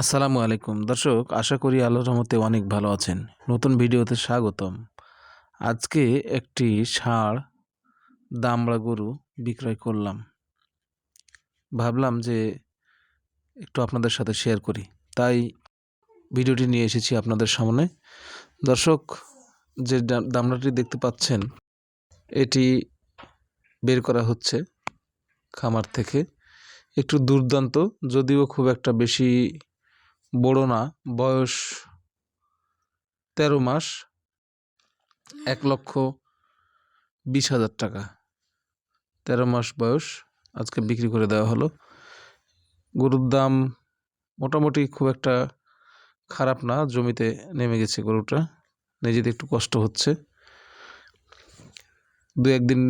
আসসালামু আলাইকুম। দর্শক, আশা করি আল্লাহর রহমতে অনেক ভালো আছেন। নতুন ভিডিওতে স্বাগতম। আজকে একটি ষাঁড় দামড়া গরু বিক্রয় করলাম। ভাবলাম যে একটু আপনাদের সাথে শেয়ার করি। তাই ভিডিওটি নিয়ে এসেছি আপনাদের সামনে। দর্শক, যে দামড়াটি দেখতে পাচ্ছেন, এটি বের করা হচ্ছে খামার থেকে। একটু দুর্দান্ত, যদিও খুব একটা বেশি বড় না, বয়স তেরো মাস, এক লক্ষ বিশ হাজার টাকা। তেরো মাস বয়স, আজকে বিক্রি করে দেওয়া হলো। গরুর দাম মোটামুটি খুব একটা খারাপ না, জমিতে নেমে গেছে গরুটা নিজেতে একটু কষ্ট হচ্ছে। দু একদিন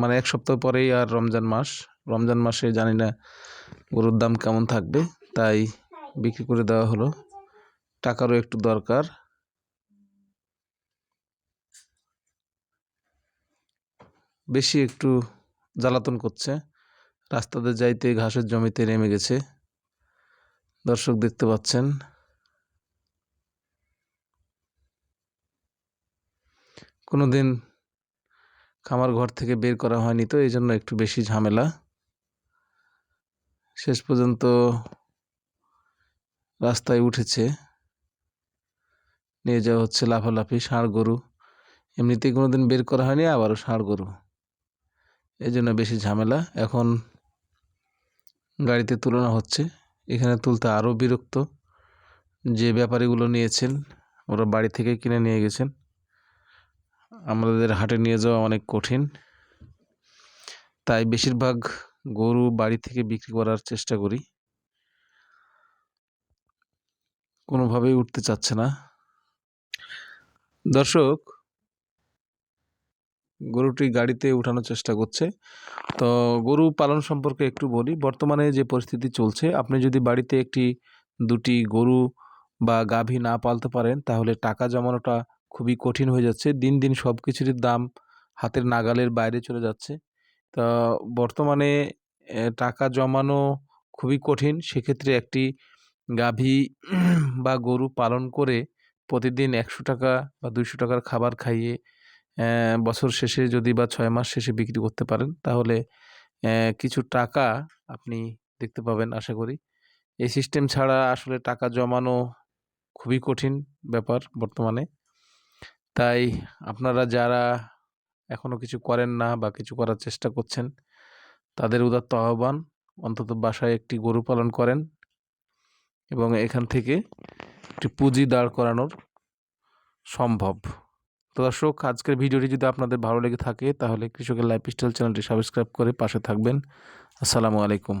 মানে এক সপ্তাহ পরেই আর রমজান মাস, রমজান মাসে জানি না গরুর দাম কেমন থাকবে, তাই বিক্রি করে দেওয়া হলো। টাকারও একটু দরকার। বেশি একটু জ্বালাতন করছে। রাস্তাতে যাইতে ঘাসের জমিতে নেমে গেছে। দর্শক দেখতে পাচ্ছেন। কোনোদিন খামার ঘর থেকে বের করা হয়নি তো এই জন্য একটু বেশি ঝামেলা। শেষ পর্যন্ত রাস্তায় উঠেছে। নিয়ে যাওয়া হচ্ছে লাফালাফি, ষাঁড় গরু। এমনিতেই কোনোদিন বের করা হয়নি, আবারও ষাঁড় গরু। এই জন্য বেশি ঝামেলা। এখন গাড়িতে তুলনা হচ্ছে। এখানে তুলতে আরও বিরক্ত। যে ব্যাপারীগুলো নিয়েছেন, ওরা বাড়ি থেকে কিনে নিয়ে গেছেন। আমাদের হাটে নিয়ে যাওয়া অনেক কঠিন। তাই বেশিরভাগ গরু বাড়ি থেকে বিক্রি করার চেষ্টা করি। কোনোভাবেই উঠতে চাচ্ছে না। দর্শক, গরুটি গাড়িতে উঠানোর চেষ্টা করছে। তো গরু পালন সম্পর্কে একটু বলি, বর্তমানে যে পরিস্থিতি চলছে, আপনি যদি বাড়িতে একটি, দুটি গরু বা গাভী না পালতে পারেন, তাহলে টাকা জমানোটা খুবই কঠিন হয়ে যাচ্ছে। দিন দিন সব কিছুরই দাম হাতের নাগালের বাইরে চলে যাচ্ছে। তা বর্তমানে টাকা জমানো খুবই কঠিন। সেক্ষেত্রে একটি গাভী বা গরু পালন করে প্রতিদিন একশো টাকা বা দুইশো টাকার খাবার খাইয়ে বছর শেষে যদি বা ছয় মাস শেষে বিক্রি করতে পারেন, তাহলে কিছু টাকা আপনি দেখতে পাবেন, আশা করি। এই সিস্টেম ছাড়া আসলে টাকা জমানো খুবই কঠিন ব্যাপার বর্তমানে। তাই আপনারা যারা এখনও কিছু করেন না বা কিছু করার চেষ্টা করছেন, তাদের উদাত্ত আহ্বান, অন্তত বাসায় একটি গরু পালন করেন। এবং এখান থেকে একটি পুঁজি দাঁড় করানোর সম্ভব। তো দর্শক, আজকের ভিডিওটি যদি আপনাদের ভালো লেগে থাকে, তাহলে কৃষকের লাইফস্টাইল চ্যানেলটি সাবস্ক্রাইব করে পাশে থাকবেন। আসসালামু আলাইকুম।